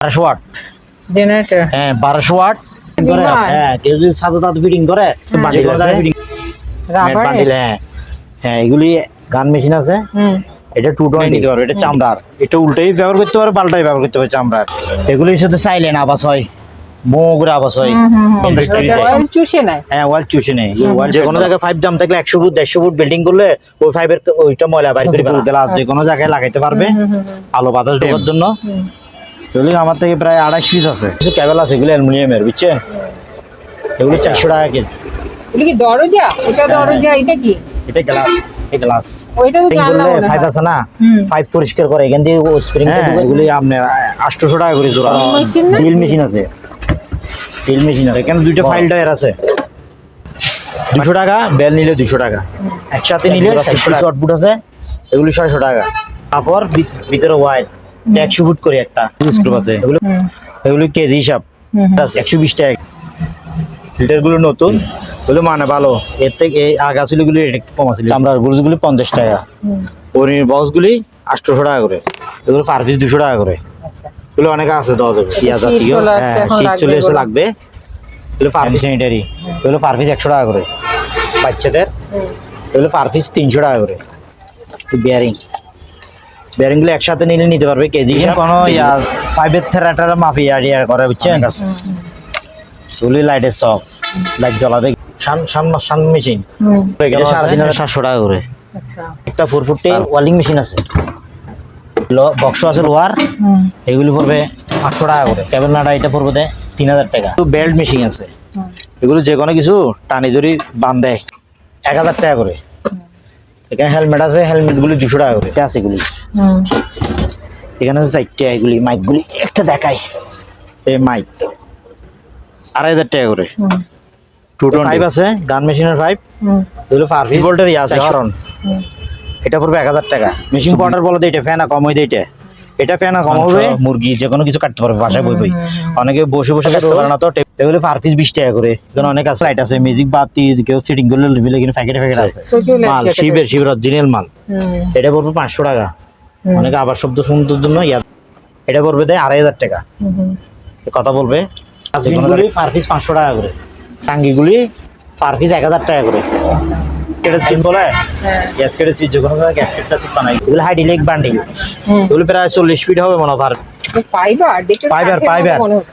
বারোশো watt generator হ্যাঁ বারোশো ওয়াট হ্যাঁ কেউ যদি সাথে তাতে ফিটিং করে হ্যাঁ। হ্যাঁ। হ্যাঁ এগুলি গান মেশিন আছে। এটা টু টোয়েন্টি দিতে পারবে এটা চামড়ার। এটা উল্টাই ব্যবহার করতে পারবে পাল্টাই ব্যবহার করতে পারবে চামড়ার। এগুলির সাথে সাইলেন্ট আবাস হয় মোগরা আবাস হয় চুষে নেয়। হ্যাঁ ওয়াল চুষে নেই যে কোনো জায়গায় ফাইভ দাম থাকলে একশো ফুট দেড়শো ফুট বিল্ডিং করলে ওই ফাইভের ওইটা ময়লা বাইরে যে কোনো জায়গায় লাগাইতে পারবে। আলো বাতাস ঢোকার জন্য। এগুলি আমার থেকে প্রায় আড়াইশ পিস আছে। কিছু কেবল আছে এগুলো অ্যালুমিনিয়ামের বুঝছেন এগুলি চারশো টাকা কেজি। কি দরজা? এটা হ্যাঁ। দরজা এটা কি? এটা গ্লাস এই গ্লাস ওইটা তো জানলাম বললে ফাইভ আছে না? ফাইভ পরিষ্কার করে এখান থেকে স্প্রিং এগুলি আপনার টাকা করে জোড়া? ড্রিল মেশিন আছে। ড্রিল মেশিন আছে। এখানে দুইটা ফাইল আছে। দুশো টাকা বেল নিলে দুশো টাকা। একসাথে নিলে শর্টফুট আছে এগুলি ছয়শো টাকা। তারপর ভিতরে ওয়াইড একশো ফুট করে একটা স্ক্রুপ আছে। এগুলো এগুলো কেজি হিসাব। একশো বিশ টাকা ফিল্টারগুলো নতুন। ওগুলো মানে ভালো। এর থেকে এই আগাছিলগুলি একটু কম আছে। চামড়ার গুলোগুলি পঞ্চাশ টাকা। পনির বক্সগুলি আটশোশো টাকা করে। এগুলো পার পিস দুশো টাকা করে। আচ্ছা। এগুলো অনেক আছে দেওয়া যাবে। পেঁয়াজ জাতীয়। হ্যাঁ শীত চলে এসে লাগবে। এগুলো পার পিস স্যানিটারি এগুলো পার পিস একশো টাকা করে। বাচ্চাদের। এগুলো পার পিস তিনশো টাকা করে। বিয়ারিং বিয়ারিংগুলো একসাথে নিলে নিতে পারবে কেজি কোনো ফাইভের থেরাটার মাফি করে বুঝছেন? চুলি লাইটের সব লাইট জ্বলাতে সান সান সান মেশিন হুম, সাড়ে তিন হাজার সাতশো টাকা করে। আচ্ছা। একটা ফোর ফুটে ওয়ালিং মেশিন আছে। বক্স আছে লোহার। হুম, এগুলি পড়বে আটশো টাকা করে। কেবল নাটা এটা পড়বে তিন হাজার টাকা। বেল্ট মেশিন আছে। এগুলো যে কোনো কিছু টানি ধরি বান্ধে এক হাজার টাকা করে। এখানে হেলমেট আছে হেলমেটগুলি দুশো টাকা করে। এটা আছে এগুলি। এখানে আছে চারটে এগুলি মাইকগুলি একটা দেখাই। এই মাইক আড়াই হাজার টাকা করে। টু ফাইভ আছে গান মেশিনের ফাইভ এগুলো ভোল্টের ইয়ে আছে এটা পড়বে এক হাজার টাকা। মেশিন পাউডার বলতে এটা ফ্যানা কম হয়ে এটা। এটা ফ্যানা কম হবে। মুরগি যে কোনো কিছু কাটতে পারবে বাসায় বই বই। অনেকে বসে বসে কাটতে পারে না তো। এগুলো পার পিস বিশ টাকা করে। এখানে অনেক আছে লাইট আছে মিউজিক বাতি কেউ ফিটিং করলে লিবিলে কিন্তু প্যাকেটে প্যাকেট আছে। মাল শিবের শিবের অরিজিনাল মাল। এটা পড়বে পাঁচশো টাকা। অনেকে আবার শব্দ শুনতে জন্য ইয়া। এটা পড়বে দেয় আড়াই হাজার টাকা। কথা বলবে। পার পিস পাঁচশো টাকা করে। টাঙ্গিগুলি পার পিস এক হাজার টাকা করে। গ্যাসকেটের সিট বলে? গ্যাসকেটের সিট যে কোনো গ্যাসকেটটা সিট বানাই। এগুলো হাইড ইলেক বান্ডিল এগুলো প্রায় চল্লিশ ফিট হবে মনে হয়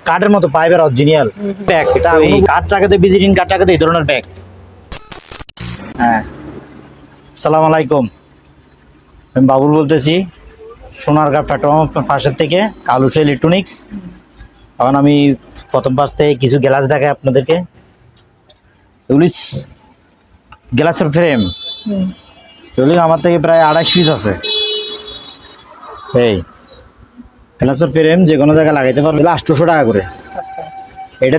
কাঠের মতো অরিজিনাল। ব্যাগ এটা ওই কাঠ টাকাতে ভিজিটিং কাঠ টাকাতে এই ধরনের ব্যাগ হ্যাঁ। সালাম আলাইকুম। আমি বাবুল বলতেছি সোনারগাঁ প্ল্যাটফর্ম পাশের থেকে কালুসা ইলেকট্রনিক্স এখন আমি প্রথম পাশ থেকে কিছু গ্লাস দেখাই আপনাদেরকে। এগুলি গ্লাসের ফ্রেম এগুলি আমার থেকে প্রায় আড়াইশ পিস আছে। এই। গ্লাসের ফ্রেম যে কোনো জায়গায় লাগাইতে পারবে। আটশোশো টাকা করে। আচ্ছা। এটা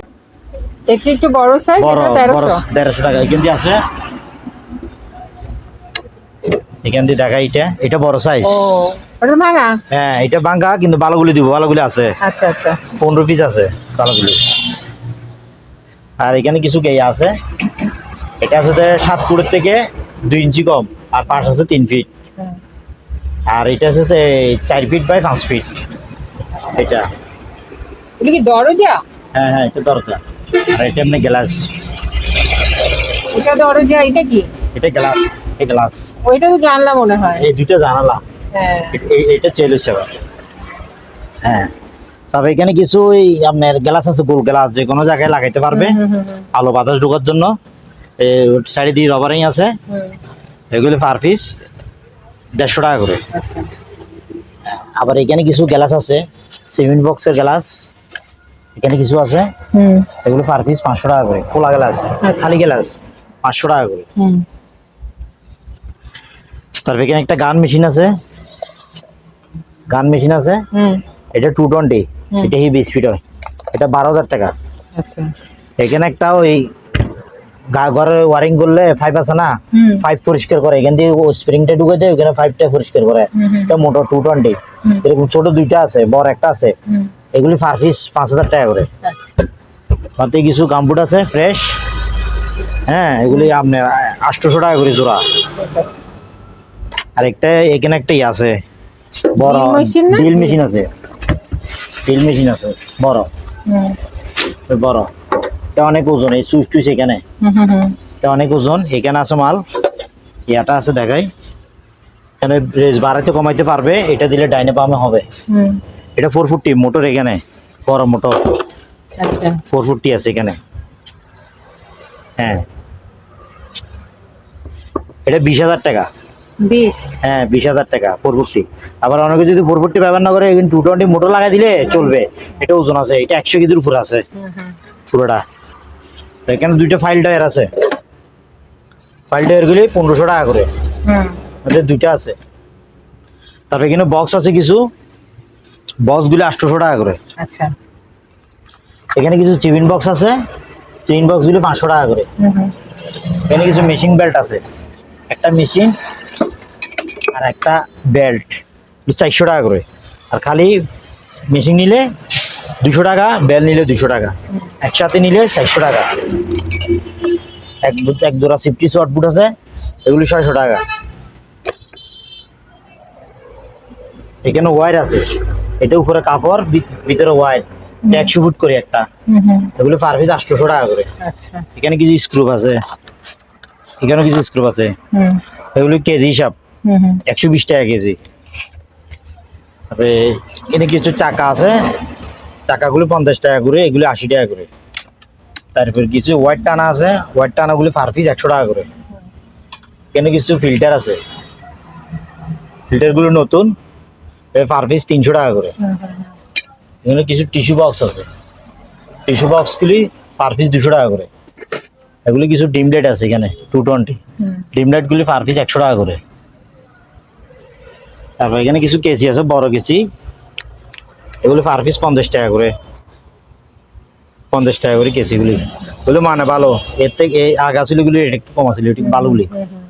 এটা একটু বড় সাইজ বড় বড় দেড়শো টাকা। এখান দিয়ে আছে। এখান দিয়ে দেখা এটা এটা বড় সাইজ ওটা ভাঙা? হ্যাঁ এটা কিন্তু ভালোগুলি দিব। ভালোগুলি আছে। আচ্ছা আচ্ছা। পনেরো পিস আছে ভালোগুলি আর এখানে কিছু গেই আছে। এটা আছে সাত ফুটের থেকে দুই ইঞ্চি কম আর পাশ আছে তিন ফিট আর এটা আছে চার ফিট বাই পাঁচ ফিট এটা। এটা কি দরজা? হ্যাঁ হ্যাঁ এটা দরজা। আর এটা এমনি গ্লাস। এটা দরজা এটা কি? এটা গ্লাস এই গ্লাস। ওইটা তো জানলা মনে হয়। এই দুইটা জানালা। হ্যাঁ। এটা চেল হিসেবে হ্যাঁ। তবে এখানে কিছু আপনার গ্লাস আছে গোল গ্লাস যে কোনো জায়গায় লাগাইতে পারবে। আলো বাতাস ঢোকার জন্য। সাইডে দিয়ে রবারিং আছে। এগুলি পার পিস দেড়শো টাকা করে। আচ্ছা। আবার এখানে কিছু গ্লাস আছে। সিমেন্ট বক্সের গ্লাস এখানে কিছু আছে। এগুলো পার পিস পাঁচশো টাকা করে। খোলা গ্লাস আচ্ছা। খালি গ্লাস পাঁচশো টাকা করে। তারপর এখানে একটা গান মেশিন আছে। গান মেশিন আছে। এটা টু টোয়েন্টি এটা হিবি স্পিড হয়। এটা বারো হাজার টাকা। আচ্ছা। এখানে একটা ওই ঘরে ওয়ারিং করলে ফাইভ আছে না? ফাইভ পরিষ্কার করে। এখান থেকে স্প্রিংটা ঢুকে দেয় ওখানে ফাইভটা পরিষ্কার করে। এটা মোটর টু টোয়েন্টি এরকম ছোট দুইটা আছে বড় একটা আছে। এগুলি পার পিস পাঁচ হাজার টাকা করে। আচ্ছা। তাতে কিছু গামবুট আছে ফ্রেশ হ্যাঁ এগুলি আপনার আটশোশো টাকা করে জোড়া। আর একটা এখানে একটা ই আছে বড়? ড্রিল মেশিন আছে। ড্রিল মেশিন আছে বড়। বড়। এটা অনেক ওজন এই সুইচ টুইচ এখানে। এটা অনেক ওজন এখানে আছে মাল। ইয়াটা আছে দেখাই। এখানে রেস বাড়াইতে কমাইতে পারবে এটা দিলে ডাইনে পামে হবে। এটা ফোর ফোরটি মোটর এখানে বড় মোটর। আচ্ছা। ফোর ফোরটি আছে এখানে। হ্যাঁ। এটা বিশ হাজার টাকা। বিশ? হ্যাঁ বিশ হাজার টাকা ফোর ফোরটি আবার অনেকে যদি ফোর ফোরটি ব্যবহার না করে টু টোয়েন্টি মোটর লাগাই দিলে চলবে। এটা ওজন আছে এটা একশো কেজির উপরে আছে। পুরোটা। তো এখানে দুইটা ফাইল টায়ার আছে? ফাইল টায়ারগুলি পনেরোশো টাকা করে। হুম। আমাদের দুইটা আছে। তারপরে এখানে বক্স আছে কিছু। বক্সগুলি আটশোশো টাকা করে। আচ্ছা। এখানে কিছু চিবিন বক্স আছে। চিবিন বক্সগুলি পাঁচশো টাকা করে। এখানে কিছু মেশিন বেল্ট আছে। একটা মেশিন আর একটা বেল্ট চারশো টাকা করে। আর খালি মেশিন নিলে দুশো টাকা বেল নিলে দুশো টাকা। একসাথে নিলে চারশো টাকা। এক এক জোড়া সিফটি শর্ট বুট আছে এগুলি ছয়শো টাকা। এখানে ওয়ার আছে। এটা উপরে কাপড় ভিতরে ওয়ার একশো ফুট করে একটা। এগুলো পার পিস আটশোশো টাকা করে। আচ্ছা। এখানে কিছু স্ক্রুপ আছে। এখানেও কিছু স্ক্রুপ আছে। এগুলো কেজি হিসাব। একশো বিশ টাকা কেজি। তারপরে এখানে কিছু চাকা আছে। চাকাগুলো পঞ্চাশ টাকা করে এগুলো আশি টাকা করে। তারপর কিছু হোয়াইট টানা আছে হোয়াইট টানাগুলো পার পিস একশো টাকা করে। এখানে কিছু ফিল্টার আছে। ফিল্টারগুলো নতুন পার পিস তিনশো টাকা করে। এখানে কিছু টিস্যু বক্স আছে। টিস্যু বক্সগুলি পার পিস দুশো টাকা করে। এগুলি কিছু ডিম লাইট আছে এখানে টু টোয়েন্টি ডিম লাইটগুলি পার পিস একশো টাকা করে। তারপর এখানে কিছু কেসি আছে বড় কেসি এগুলো পার পিস পঞ্চাশ টাকা করে। পঞ্চাশ টাকা করে কেসিগুলি এগুলো মানে ভালো। এর থেকে এই আগাছিলগুলি রেট একটু কম আছে হুম হুম।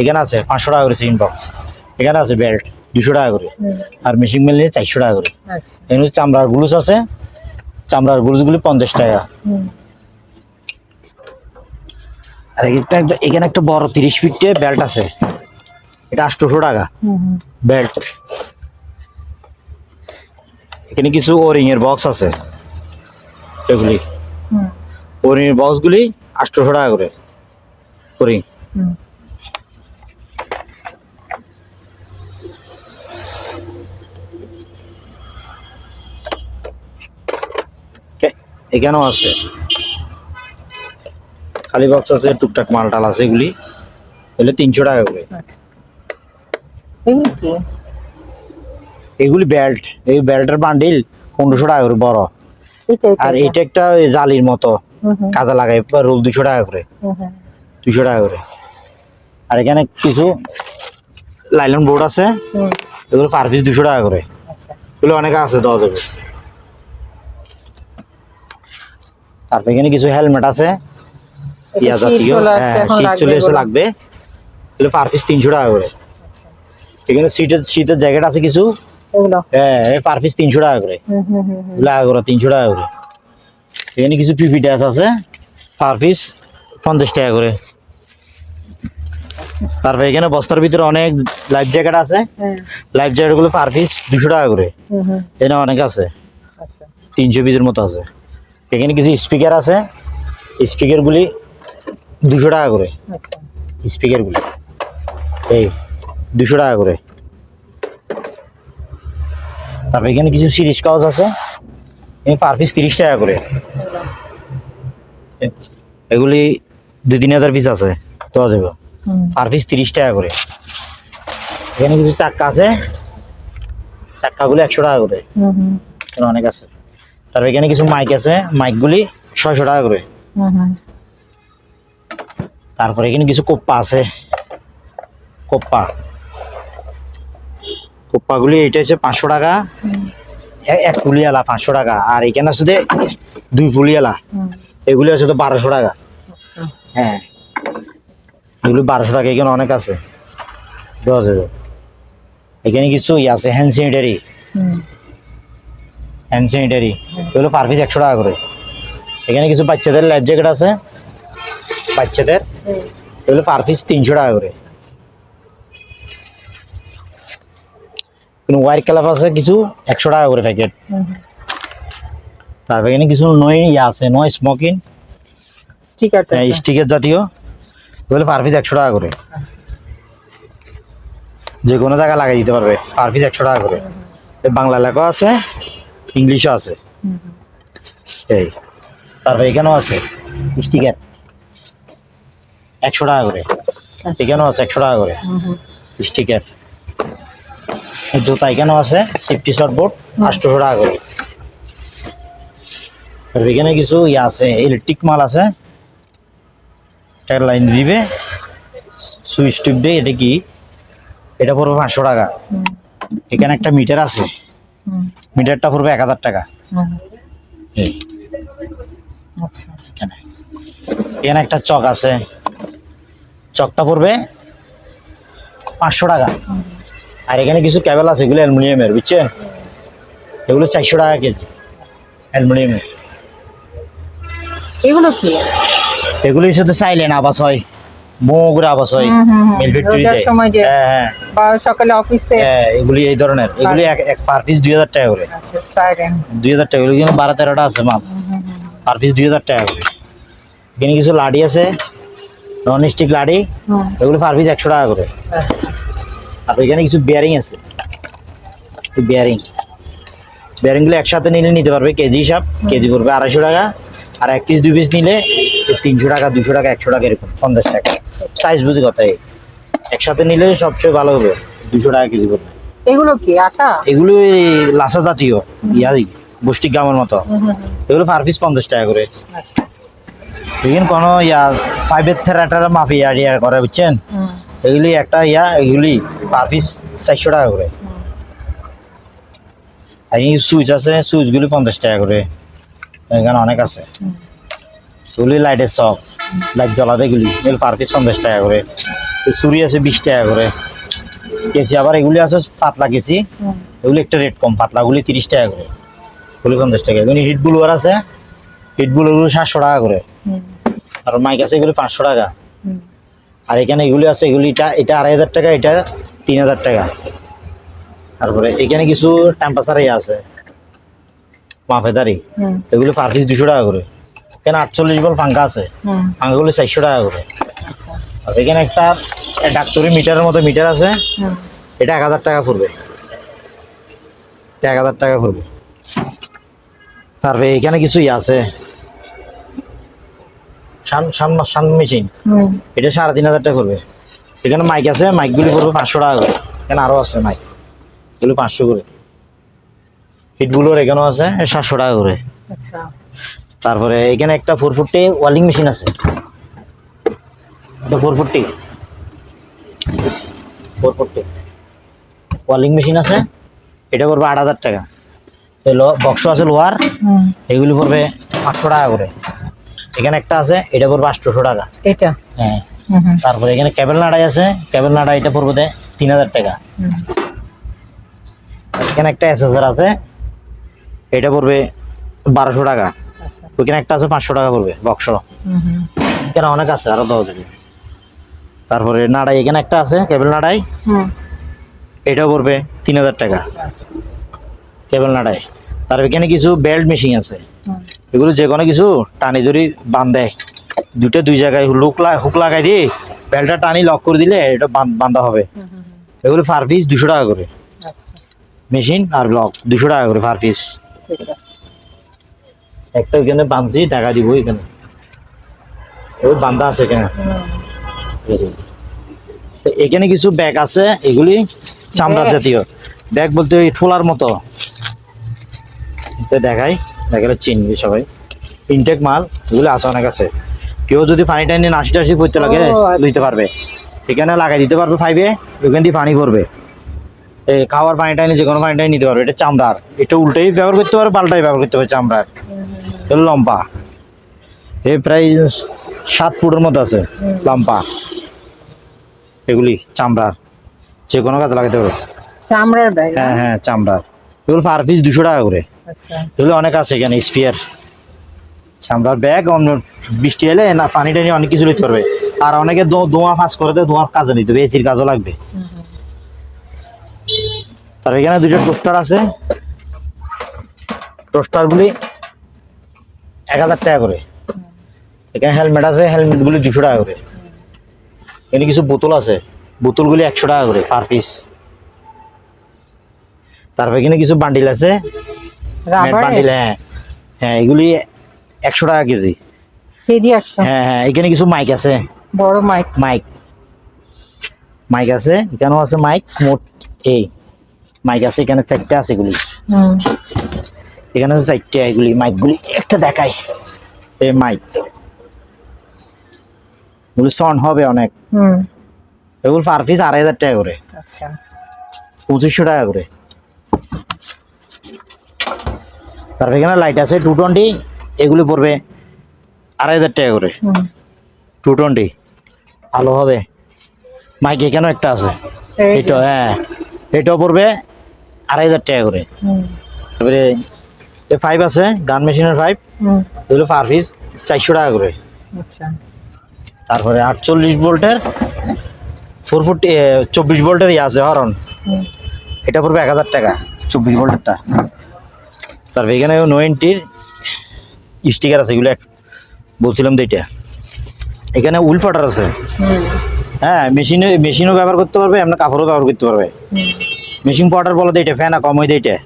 এখানে আছে পাঁচশো টাকা করে সিন বক্স এখানে আছে বেল্ট দুশো টাকা করে। আর মেশিন মিলিয়ে চারশো টাকা করে। আচ্ছা। এখানে চামড়ার গ্লুস আছে। চামড়ার গ্লুসগুলি পঞ্চাশ টাকা। আর এখানে একটা বড় তিরিশ ফিটে বেল্ট আছে। এটা আটশোশো টাকা। বেল্ট এখানে কিছু ওরিং এর বক্স আছে। এগুলি। ওরিং এর বক্সগুলি আটশোশো টাকা করে। ওরিং এখানেও আছে। খালি বক্স আছে টুকটাক মাল টাল আছে এগুলি। এগুলো তিনশো টাকা করে। আচ্ছা। এগুলো বেল্ট এই বেল্টের বান্ডিল পনেরোশো টাকা করে বড়। আর এটা একটা জালির মতো কাজে লাগাই রোল দুশো টাকা করে। দুশো টাকা করে। আর এখানে কিছু লাইলন বোর্ড আছে এগুলো পার পিস দুশো টাকা করে। আচ্ছা। এগুলো অনেক আছে দেওয়া যাবে। তারপর এখানে কিছু হেলমেট আছে জাতীয় হ্যাঁ শীত চলে এসে লাগবে। এগুলো পার পিস তিনশো টাকা করে। আচ্ছা। এখানে শীতের শীতের জ্যাকেট আছে কিছু। এগুলো? হ্যাঁ পার পিস তিনশো টাকা করে। তিনশো টাকা করে। এখানে কিছু পিপি ড্যাস আছে পার পিস পঞ্চাশ টাকা করে। তারপর এখানে বস্তার ভিতরে অনেক লাইফ জ্যাকেট আছে। লাইফ জ্যাকেটগুলো পার পিস দুশো টাকা করে। এখানে অনেক আছে। আচ্ছা। তিনশো পিসের মতো আছে। এখানে কিছু স্পিকার আছে। স্পিকারগুলি দুশো টাকা করে। আচ্ছা। স্পিকারগুলি এই দুশো টাকা করে। তারপর এখানে কিছু সিরিজ কাগজ আছে। এই পার পিস তিরিশ টাকা করে। এগুলি দুই তিন হাজার পিস আছে দেওয়া যাবে। পার পিস তিরিশ টাকা করে। এখানে কিছু চাক্কা আছে। চাক্কাগুলি একশো টাকা করে। অনেক আছে। তারপর এখানে কিছু মাইক আছে। মাইকগুলি ছয়শো টাকা করে। তারপরে এখানে কিছু কোপ্পা আছে। কোপ্পা। কোপ্পাগুলি এটা হচ্ছে পাঁচশো টাকা। এক পুলিয়ালা পাঁচশো টাকা। আর এখানে আছে যে দুই পুলিয়ালা এগুলি আছে তো বারোশো টাকা। হ্যাঁ। এগুলি বারোশো টাকা এখানে অনেক আছে। দশ যাবে এখানে কিছু ই আছে হ্যান্ড স্যানিটারি হ্যান্ড স্যানিটারি এগুলো পার পিস একশো টাকা করে। এখানে কিছু বাচ্চাদের লাইফ জ্যাকেট আছে। বাচ্চাদের। এগুলো পার পিস তিনশো টাকা করে। কিন্তু ওয়ার ক্লাব আছে কিছু একশো টাকা করে প্যাকেট তারপর এখানে কিছু নয় ইয়ে আছে নয় স্মোকিং স্টিকার স্টিকের জাতীয়। এগুলো পার পিস একশো টাকা করে। যে কোনো জায়গায় লাগিয়ে দিতে পারবে পার পিস একশো টাকা করে। বাংলা লেখা আছে ইংলিশও আছে। এই তারপর এখানেও আছে স্টিকার একশো টাকা করে। এখানেও আছে একশো টাকা করে স্টিকার জুতা এখানেও আছে সেফটি শর্টবোর্ড আটশোশো টাকা করে আর এখানে কিছু ইয়ে আছে ইলেকট্রিক মাল আছে। লাইন দিবে। সুইচ টিপ দিয়ে এটা কি? এটা পড়বে পাঁচশো টাকা। এখানে একটা মিটার আছে। মিটারটা পড়বে এক হাজার টাকা। আচ্ছা। এখানে। এখানে একটা চক আছে। চকটা পড়বে পাঁচশো টাকা। আর এখানে কিছু কেবল আছে এগুলো অ্যালুমিনিয়ামের বুঝছেন এগুলো চারশো টাকা কেজি অ্যালুমিনিয়ামের। এগুলো কি? এগুলো শুধু সাইলেন্ট আবাস হয়। বগুড়া আবাস হয়। মিল ফ্যাক্টরিতে হ্যাঁ হ্যাঁ। বা সকালে অফিসে হ্যাঁ, এগুলি এই ধরনের। এগুলি এক পার পিস দুই হাজার টাকা করে। আচ্ছা দুই হাজার টাকা কিন্তু বারো তেরোটা আছে মাল পার পিস দুই হাজার টাকা করে। এখানে কিছু লাডি আছে নন স্টিক লাডি এগুলো পার পিস একশো টাকা করে। আচ্ছা। আর এখানে কিছু বিয়ারিং আছে। বিয়ারিং বিয়ারিংগুলো একসাথে নিলে নিতে পারবে কেজি হিসাব। কেজি পড়বে আড়াইশো টাকা। আর এক পিস দুই পিস নিলে তিনশো টাকা দুশো টাকা একশো টাকা এরকম পঞ্চাশ টাকা। সাইজ বুঝি কথাই একসাথে নিলে সবচেয়ে ভালো হবে। দুশো টাকা কেজি পড়বে। এগুলো কি আটা? এগুলো লাসা জাতীয় ইয়া বষ্টিক গামের মতো। এগুলো পার পিস পঞ্চাশ টাকা করে। আচ্ছা। এখানে কোনো ইয়া ফাইভের থেরাটার মাফি ইয়া ইয়া করে বুঝছেন? এগুলি একটা ইয়া, এগুলি পার পিস চারশো টাকা করে। আর এই সুইচ আছে সুইচগুলি পঞ্চাশ টাকা করে। এখানে অনেক আছে। এগুলি লাইটের সব লাইট জ্বলাতে এগুলি এগুলি পার পিস পঞ্চাশ টাকা করে। চুরি আছে বিশ টাকা করে। কেজি আবার এগুলি আছে পাতলা কেজি এগুলি একটা রেট কম, পাতলাগুলি তিরিশ টাকা করে। এগুলি পঞ্চাশ টাকা। এগুলি হিট ব্লুয়ার আছে। হিট ব্লুয়ারগুলো সাতশো টাকা করে। আর মাইক আছে এগুলি পাঁচশো টাকা। আর এখানে এগুলি আছে এগুলি এটা আড়াই হাজার টাকা এটা তিন হাজার টাকা। তারপরে এখানে কিছু টেম্পারেচার ইয়ে আছে মাফেদারি এগুলো পার পিস দুশো টাকা করে। এখানে আটচল্লিশ বল পাঙ্খা আছে। পাঙ্খাগুলো চারশো টাকা করে। আচ্ছা। আর এখানে একটা ডাক্তারি মিটারের মতো মিটার আছে। এটা এক হাজার টাকা পড়বে। এটা এক হাজার টাকা পড়বে। তারপরে এখানে কিছু ইয়ে আছে। সান সান সান মেশিন। এটা সাড়ে তিন হাজার টাকা করবে। এখানে মাইক আছে মাইকগুলি পড়বে পাঁচশো টাকা করে। এখানে আরও আছে মাইক এগুলো পাঁচশো করে। হিটগুলোর এখানেও আছে সাতশো টাকা করে। আচ্ছা। তারপরে এখানে একটা ফোর ফুটটি ওয়ালিং মেশিন আছে। এটা ফোর ফুটটি ফোর ফুটটি ওয়ালিং মেশিন আছে। এটা পড়বে আট হাজার টাকা। বক্স আছে লোহার। হুম। এগুলি পড়বে পাঁচশো টাকা করে। এখানে একটা আছে এটা পড়বে আটশোশো টাকা। এটা? হ্যাঁ। তারপরে এখানে কেবল নাড়াই আছে কেবল নাড়া এটা পড়বে তিন হাজার টাকা। এখানে একটা এসএসআর আছে এটা পড়বে বারোশো টাকা। আচ্ছা। ওইখানে একটা আছে পাঁচশো টাকা পড়বে বক্স এখানে অনেক আছে আরও যাবে। তারপরে নাড়াই এখানে একটা আছে কেবল নাড়াই। এটাও পড়বে তিন হাজার টাকা কেবল নাড়াই। তার এখানে কিছু বেল্ট মেশিন আছে। এগুলো যে কোনো কিছু টানি ধরি বান্ধে। দুটো দুই জায়গায় হুক লা হুক লাগাই দিয়ে বেলটা টানি লক করে দিলে এটা বান্ধা হবে। এগুলো পার পিস দুশো টাকা করে। মেশিন আর ব্লক দুশো টাকা করে পার পিস একটা এখানে বাঁধছি টাকা দিব এখানে। ওই বান্ধা আছে এখানে। তো এখানে কিছু ব্যাগ আছে এগুলি চামড়া জাতীয়। ব্যাগ বলতে ওই ঠোলার মতো। তো দেখাই। দেখালে চিনবি সবাই। ইনটেক মাল এগুলো আছে অনেক আছে। কেউ যদি পানি টানি নাসি টাসি পড়তে লাগে আচ্ছা। লইতে পারবে। এখানে লাগাই দিতে পারবে ফাইভে ওখান দিয়ে পানি পড়বে এই খাওয়ার পানি টানি যে কোনো পানি টানি নিতে পারবে। এটা চামড়ার। এটা উল্টেই ব্যবহার করতে পারবে পাল্টাই ব্যবহার করতে পারবে চামড়ার। এগুলো লম্বা। এ প্রায় সাত ফুটের মতো আছে। লম্বা। এগুলি চামড়ার। যে কোনো কাজে লাগাতে পারবে চামড়ার ব্যাগ হ্যাঁ হ্যাঁ চামড়ার। এগুলো পার পিস দুশো টাকা করে। এগুলো অনেক আছে এখানে, স্পিয়ার। চামড়ার ব্যাগ, অন্য বৃষ্টি এলে না পানি টানি অনেক কিছু নিতে পারবে। আর অনেকে দোয়া ফাঁস করে দেয়, দোয়ার কাজে নিতে হবে, এসির কাজও লাগবে। তার এখানে দুটো টোস্টার আছে। টোস্টারগুলি এক হাজার টাকা করে। এখানে হেলমেট আছে হেলমেটগুলি দুশো টাকা করে। এখানে কিছু বোতল আছে বোতলগুলি একশো টাকা করে পার পিস। তারপর এখানে কিছু বান্ডিল আছে। ম্যাট বান্ডিল হ্যাঁ। হ্যাঁ এগুলি একশো টাকা কেজি। কেজি একশো। হ্যাঁ হ্যাঁ এখানে কিছু মাইক আছে। বড় মাইক। মাইক। মাইক আছে এখানেও আছে মাইক মোট এই মাইক আছে এখানে চারটে আছে এগুলি। এখানে আছে চারটে এগুলি মাইকগুলি একটা দেখাই। এই মাইক। এগুলি সন হবে অনেক। হুম। এগুলো পার পিস আড়াই হাজার টাকা করে। আচ্ছা। পঁচিশশো টাকা করে। তারপর এখানে লাইট আছে টু টোয়েন্টি এগুলি পড়বে আড়াই হাজার টাকা করে। টু টোয়েন্টি ভালো হবে। মাইক এখানেও একটা আছে। এটা হ্যাঁ। এটাও পড়বে আড়াই হাজার টাকা করে। তারপরে এ ফাইভ আছে গান মেশিনের ফাইভ এগুলো পার পিস চারশো টাকা করে। আচ্ছা। তারপরে আটচল্লিশ ভোল্টের ফোর ফুট চব্বিশ ভোল্টের ইয়ে আছে হরন। এটা পড়বে এক হাজার টাকা চব্বিশ ভোল্টেরটা। তারপরে এখানে নোয়েন্টির স্টিকার আছে এগুলো বলছিলাম তো এটা। এখানে উল ফাটার আছে। হ্যাঁ মেশিনে মেশিনও ব্যবহার করতে পারবে আপনার কাপড়ও ব্যবহার করতে পারবে। মেশিন পাউডার বলতে এটা ফ্যানা কম হয়ে এটা।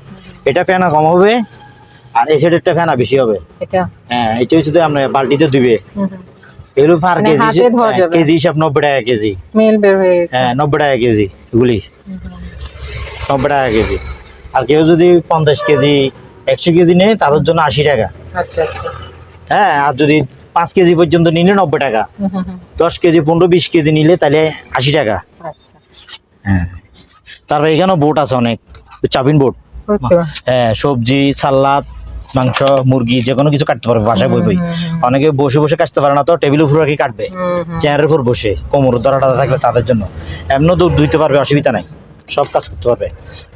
এটা ফ্যানা কম হবে আর এই সাইডেরটা ফ্যানা বেশি হবে। হ্যাঁ এটা হচ্ছে তো আপনার বালতিতে দিবে এগুলো পার মানে কেজি হ্যাঁ। কেজি হিসাব নব্বই টাকা কেজি। হয়ে নব্বই টাকা কেজি এগুলি। নব্বই টাকা কেজি। আর কেউ যদি পঞ্চাশ কেজি একশো কেজি নেয় তাদের জন্য আশি টাকা। আচ্ছা আচ্ছা। হ্যাঁ আর যদি পাঁচ কেজি পর্যন্ত নিলে নব্বই টাকা। দশ কেজি পনেরো বিশ কেজি নিলে তাহলে আশি টাকা। আচ্ছা। হ্যাঁ। তারপর এখানেও বোট আছে অনেক। চাবিন বোট। হ্যাঁ সবজি সালাদ মাংস মুরগি যে কোনো কিছু কাটতে পারবে বাসায় বই বই। অনেকে বসে বসে কাটতে পারে না তো টেবিলের উপর রাখি কাটবে। চেয়ারের উপর বসে কোমর ধরাটা থাকলে তাদের জন্য। এমনও দুধ ধুইতে পারবে অসুবিধা নাই। সব কাজ করতে পারবে।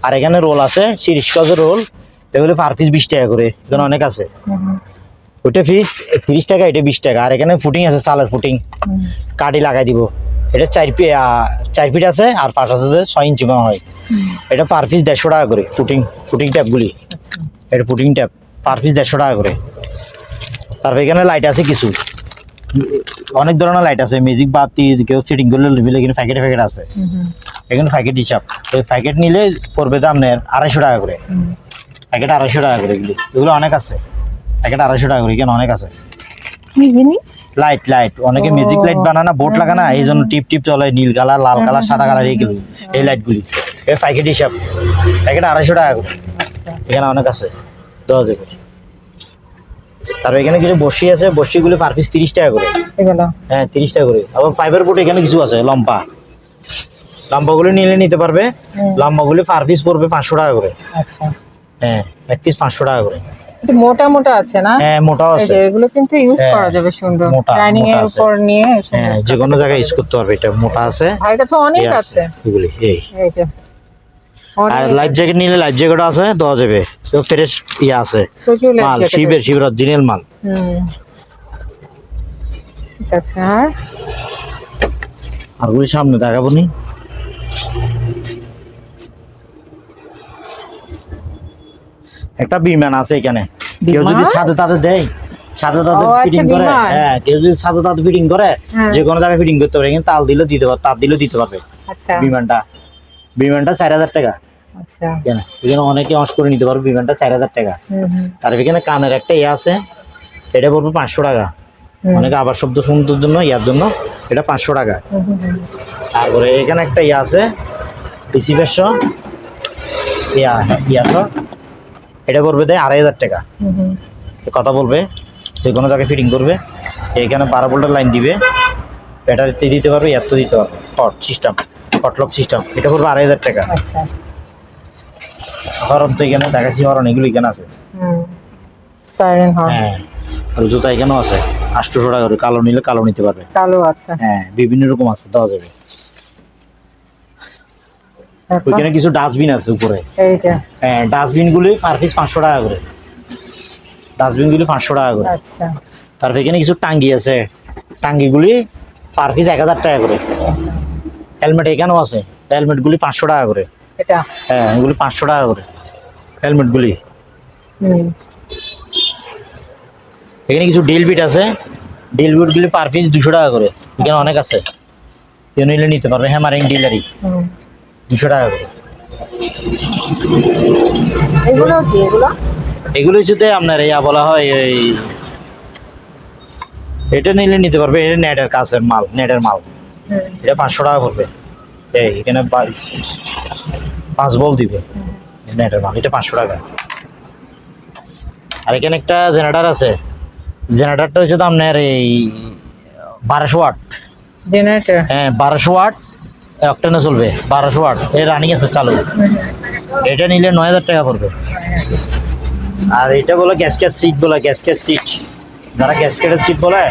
আর এখানে রোল আছে তিরিশ কাজের রোল। এগুলো পার পিস বিশ টাকা করে এখানে অনেক আছে। ওইটা ফিস তিরিশ টাকা এটা বিশ টাকা। আর এখানে ফুটিং আছে চালের ফুটিং। কাঠি লাগাই দিব। এটা চার ফি চার ফিট আছে আর পাঁচ আছে ছয় ইঞ্চি কম হয়। এটা পার পিস দেড়শো টাকা করে ফুটিং ফুটিং ট্যাপগুলি। এটা ফুটিং ট্যাপ পার পিস দেড়শো টাকা করে। তারপর এখানে লাইট আছে কিছু। অনেক ধরনের লাইট আছে মিউজিক বাতি কেউ ফিটিং করলে নিলে এখানে প্যাকেটে প্যাকেট আছে। এখানে প্যাকেট হিসাব। এই প্যাকেট নিলে পড়বে দাম নেয় আড়াইশো টাকা করে। প্যাকেট আড়াইশো টাকা করে এগুলি। এগুলো অনেক আছে। প্যাকেট আড়াইশো টাকা করে এখানে অনেক আছে? লাইট লাইট অনেকে ও। মিউজিক লাইট বানানা বোর্ড লাগা না এই জন্য টিপ টিপ চলে নীল কালার লাল কালার সাদা কালার এইগুলো এই লাইটগুলি এই প্যাকেট হিসাব। প্যাকেট আড়াইশো টাকা করে। এখানে অনেক আছে। দশ যাবে তারপর এখানে কিছু বসি আছে বসিগুলি পার পিস তিরিশ টাকা করে। হ্যাঁ তিরিশ টাকা করে। আবার ফাইবার বোর্ড এখানে কিছু আছে লম্বা। লম্বাগুলি নিলে নিতে পারবে। লম্বাগুলি পার পিস পড়বে পাঁচশো টাকা করে। আচ্ছা। হ্যাঁ এক পিস পাঁচশো টাকা করে। মোটা মোটা আছে না? হ্যাঁ মোটাও আছে। এগুলো কিন্তু ইউজ হ্যাঁ, করা যাবে সুন্দর। মোটা, ডাইনিং এর উপর নিয়ে হ্যাঁ যে কোনো জায়গায় ইউজ করতে পারবে এটা মোটা আছে। ভাইয়ের কাছে অনেক আছে এগুলি এই। এই যে আর লাইফ জ্যাকেট নিলে লাইফ জ্যাকেট আছে দেওয়া যাবে। তো ফ্রেশ ইয়ে আছে। মাল শিবের শিবের অরিজিনাল মাল। হুম। ঠিক আছে আর? আর ওগুলি সামনে দেখাবো নি। একটা বিমান আছে এখানে। কেউ যদি? সাথে তাতে দেয় তাতে আচ্ছা, ফিটিং করে। হ্যাঁ কেউ যদি সাথে তাতে ফিটিং করে হ্যাঁ। যে কোনো জায়গায় ফিটিং করতে পারে কিন্তু তাল দিলেও দিতে পারবে তার দিলেও দিতে পারবে আচ্ছা। বিমানটা। বিমানটা চার হাজার টাকা। আচ্ছা। এখানে অনেকে অংশ করে নিতে পারবে বিমানটা চার হাজার টাকা। তার এখানে কানের একটা ইয়ে আছে এটা পড়বে পাঁচশো টাকা। অনেকে আবার শব্দ শুনতে জন্য ইয়ার জন্য এটা পাঁচশো টাকা। তারপরে এখানে একটা ইয়ে আছে পিসি পাঁচশো ইয়া ইয়াশো এটা পড়বে দেয় আড়াই হাজার টাকা। কথা বলবে যে কোনো জায়গায় ফিটিং করবে এখানে বারো ভোল্টের লাইন দিবে ব্যাটারিতে দিতে পারবে এত দিতে পারবে। হট সিস্টেম হটলক সিস্টেম এটা পড়বে আড়াই হাজার টাকা। আচ্ছা। হরন তো এখানে দেখাচ্ছি হরন এগুলো এখানে আছে। হ্যাঁ আর জুতা এখানেও আছে। আটশোশো টাকা করে কালো নিলে কালো নিতে পারবে। কালো আছে। হ্যাঁ বিভিন্ন রকম আছে দেওয়া যাবে। ওইখানে কিছু ডাস্টবিন আছে উপরে। হ্যাঁ ডাস্টবিনগুলি পার পিস পাঁচশো টাকা করে। ডাস্টবিনগুলি পাঁচশো টাকা করে। আচ্ছা। তারপর এখানে কিছু টাঙ্গি আছে। টাঙ্গিগুলি পার পিস এক হাজার টাকা করে। হেলমেট এখানেও আছে। হেলমেটগুলি পাঁচশো টাকা করে। হ্যাঁ এগুলি পাঁচশো টাকা করে। হেলমেটগুলি। হুম। এখানে কিছু ডিল বিট আছে। ডিল বিটগুলি পার পিস দুশো টাকা করে। এখানে অনেক আছে। নিলে নিতে পারবে। হ্যামারিং ডিলারি দুশো টাকা করে। এগুলো কি এগুলো? এগুলো হচ্ছে আপনার ইয়া বলা হয় এই এটা নিলে নিতে পারবে এটা নেটের কাছের মাল নেটের মাল। এটা পাঁচশো টাকা পড়বে এই এখানে পাঁচ বল দিবে। নেটের মাল এটা পাঁচশো টাকা। আর এখানে একটা জেনারেটার আছে। জেনারেটারটা হচ্ছে তো আপনার এই বারোশো ওয়াট। জেনারেটর? হ্যাঁ বারোশো ওয়াট। অক্টেনে চলবে বারোশো আট। এই রানিং আছে চালু। এটা নিলে নয় হাজার টাকা পড়বে। আর এটা বলে গ্যাসকেট সিট বলে গ্যাসকেট সিট যারা গ্যাসকেটের সিট বলে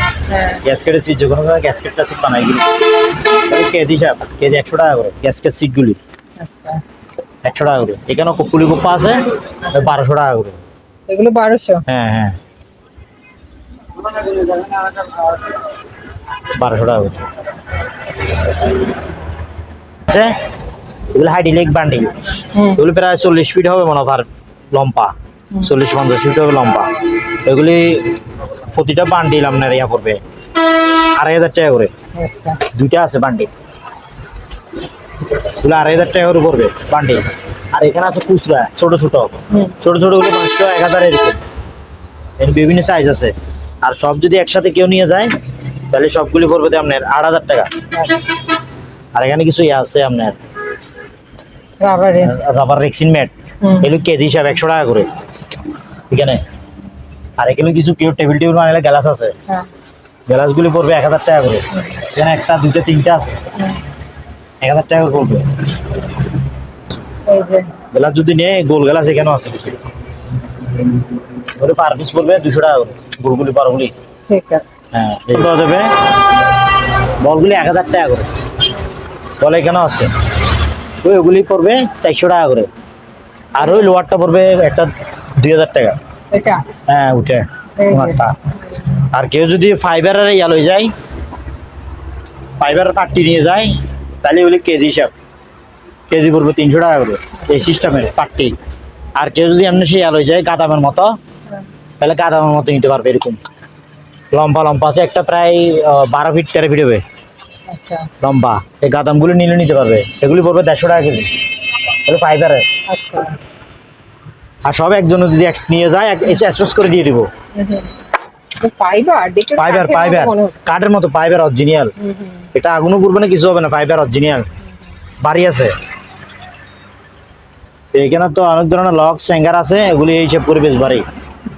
গ্যাসকেটের সিট যে কোনো গ্যাসকেটটা সিট বানাই গেলি কেজি হিসাব কেজি একশো টাকা করে গ্যাসকেট সিটগুলি একশো টাকা করে। এখানেও কুলি কুপ্পা আছে বারোশো টাকা করে। এগুলো বারোশো? হ্যাঁ হ্যাঁ। বারোশো টাকা করে। আছে এগুলো হাইডি লেগ বান্ডিল এগুলি প্রায় চল্লিশ ফিট হবে মনে হয় লম্বা। চল্লিশ পঞ্চাশ ফিট হবে লম্বা। এগুলি প্রতিটা বান্ডিল আপনার ইয়া পড়বে আড়াই হাজার টাকা করে। আচ্ছা। দুইটা আছে বান্ডিল এগুলো আড়াই হাজার টাকা করে পড়বে বান্ডিল আর এখানে আছে খুচরা ছোট ছোট। ছোট ছোটগুলো পাঁচশো এক হাজার এরকম। এর বিভিন্ন সাইজ আছে। আর সব যদি একসাথে কেউ নিয়ে যায় তাহলে সবগুলি পড়বে আপনার আট হাজার টাকা। আচ্ছা। আর এখানে কিছু ইয়ে আছে আপনার রাবার রেক্সিন ম্যাট এগুলো কেজি হিসাবে একশো টাকা করে। এখানে। আর এখানে কিছু কেউ টেবিল টেবিল বানালে গ্লাস আছে। হ্যাঁ। গ্লাসগুলি পড়বে এক হাজার টাকা করে। এখানে একটা দুইটা তিনটা আছে। এক হাজার টাকা করে পড়বে। গ্লাস যদি নেই গোল গ্লাস এখানেও আছে কিছু। ওটা পার পিস পড়বে দুশো টাকা করে। গোলগুলি পারগুলি। ঠিক আছে। হ্যাঁ যাবে। বলগুলি এক হাজার টাকা করে। বল এখানেও আছে। ওই ওগুলি পড়বে চারশো টাকা করে। আর ওই লোয়ারটা পড়বে একটা দুই হাজার টাকা। হ্যাঁ উঠে আর কেউ যদি ফাইবারের ইয়া লই যায় ফাইবারের কাঠটি নিয়ে যায় তাহলে ওগুলি কেজি হিসাব। কেজি পড়বে তিনশো টাকা করে এই সিস্টেমের কাঠটি। আর কেউ যদি এমনি সে ইয়া যায় গাদামের মতো তাহলে গাদামের মতো নিতে পারবে এরকম। লম্বা লম্বা আছে একটা প্রায় বারো ফিট তেরো ফিট হবে লম্বা। এই গাদামগুলো নিলে নিতে পারবে। এগুলি পড়বে দেড়শো টাকা কেজি। এগুলো ফাইবারের আচ্ছা। আর সব একজন যদি নিয়ে যায় এক- এসে অ্যাসপেস করে দিয়ে দিব। ফাইবার দেখে ফাইবার কাঠের মতো ফাইবার ফাইবার অরিজিনাল। এটা আগুনও পড়বে না কিছু হবে না। ফাইবার অরিজিনাল বাড়ি আছে। এখানে তো অনেক ধরনের লক স্যাঙ্গার আছে। এগুলি এইসব পরিবেশ বাড়ি।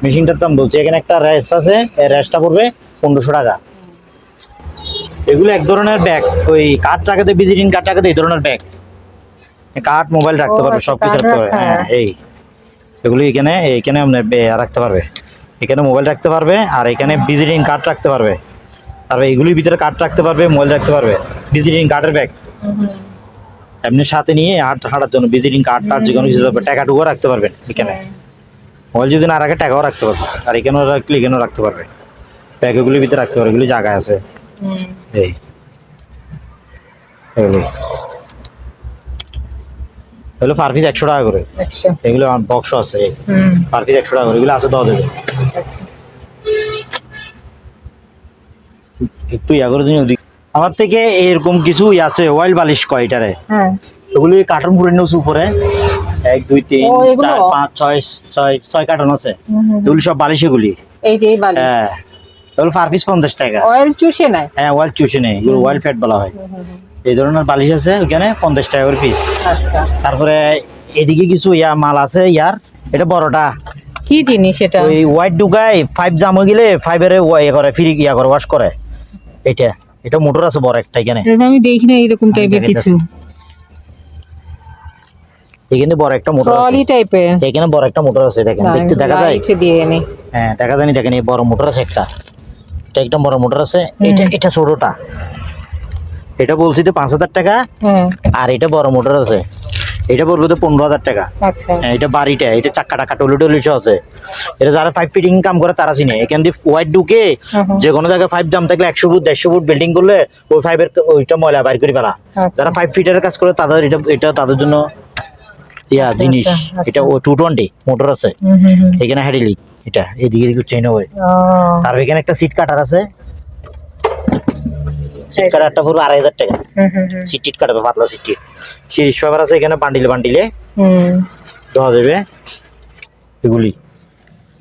মেশিনটার দাম বলছি। এখানে একটা র্যাস আছে। এই পড়বে পনেরোশো টাকা। এগুলো এক ধরনের ব্যাগ ওই কাঠ টাকাতে ভিজিটিং কাঠ টাকাতে এই ধরনের ব্যাগ কাঠ মোবাইল রাখতে পারবে সব কিছু রাখতে পারবে হ্যাঁ। এই। এগুলি এখানে এখানে আপনার বে- রাখতে পারবে। এখানে মোবাইল রাখতে পারবে আর এখানে ভিজিটিং কার্ড রাখতে পারবে। তারপরে এগুলির ভিতরে কার্ড রাখতে পারবে মোবাইল রাখতে পারবে। ভিজিটিং কার্ডের ব্যাগ। এমনি সাথে নিয়ে হাট হাঁটার জন্য ভিজিটিং কার্ড টার্ড যে কোনো কিছু টাকাটুকুও রাখতে পারবেন এখানে। মোবাইল যদি না রাখে টাকাও রাখতে পারবে। আর এখানেও রাখলে এখানেও রাখতে পারবে। ব্যাগগুলির ভিতরে রাখতে পারবে এগুলি জায়গায় আছে। এই। এগুলি এগুলো পার পিস একশো টাকা করে। এগুলো বক্স আছে। হুম। পার পিস একশো টাকা করে। এগুলো আছে দেওয়া যাবে আচ্ছা। একটু ইয়া করে দিন আমার থেকে এরকম কিছু ইয়ে আছে ওয়াইল্ড বালিশ কয়টারে ওগুলি কার্টন পুরে নিউজ উপরে। এক দুই তিন চার পাঁচ ছয় ছয় ছয় কার্টন আছে। এগুলি সব বালিশ এগুলি। এই যে এই বালি হ্যাঁ। পার পিস পঞ্চাশ টাকা। অয়েল চুষে নেয় হ্যাঁ ওয়াইল্ড চুষে এগুলো ওয়াইল্ড ফ্যাট বলা হয়। এই ধরনের বালিশ আছে ওখানে পঞ্চাশ টাকা করে পিস আচ্ছা। তারপরে এদিকে কিছু ইয়া মাল আছে ইয়ার। এটা বড়টা। কি জিনিস এটা? ওই হোয়াইট ডুগাই ফাইভ জাম হয়ে গেলে ফাইভের ইয়ে করে ফ্রি ইয়া করে ওয়াশ করে। এটা এটা মোটর আছে বড় একটা এখানে। আমি দেখি না এরকম টাইপের কিছু। এখানে বড় একটা মোটর আছে। টাইপের এখানে বড় একটা মোটর আছে দেখেন দেখতে দেখা যায়? হ্যাঁ দেখা জানি দেখেন এই বড় মোটর আছে একটা। এটা একটা বড় মোটর আছে। এটা এটা ছোটটা। এটা বলছি তো পাঁচ হাজার টাকা আর এটা বড় মোটর আছে। এটা বলব তো পনেরো হাজার টাকা। আচ্ছা। হ্যাঁ, এটা বাড়িটা এটা চাক্কা টাকা টলি টলি আছে। এটা যারা ফাইভ ফিটিং কাম করে তারা চিনে। এখান দিয়ে হোয়াইট ঢুকে। যে কোনো জায়গায় ফাইভ দাম থাকলে একশো ফুট দেড়শো ফুট বিল্ডিং করলে ওই ফাইভের ওইটা ময়লা বাইর করে ফেলা। আচ্ছা। যারা ফাইভ ফিটের কাজ করে তাদের এটা এটা তাদের জন্য ইয়া আচ্ছা, জিনিস আচ্ছা, আচ্ছা। এটা ও টু টোয়েন্টি মোটর আছে। এখানে হ্যাডিলিক এটা এদিকে এদিকে চেন হবে। আর এখানে একটা সিট কাটার আছে। সিট কাটারটা পুরো আড়াই হাজার টাকা। সিট টিট কাটবে পাতলা সিট টিট। সিরিজ পেপার আছে এখানে বান্ডিলে বান্ডিলে। দেওয়া যাবে। এগুলি।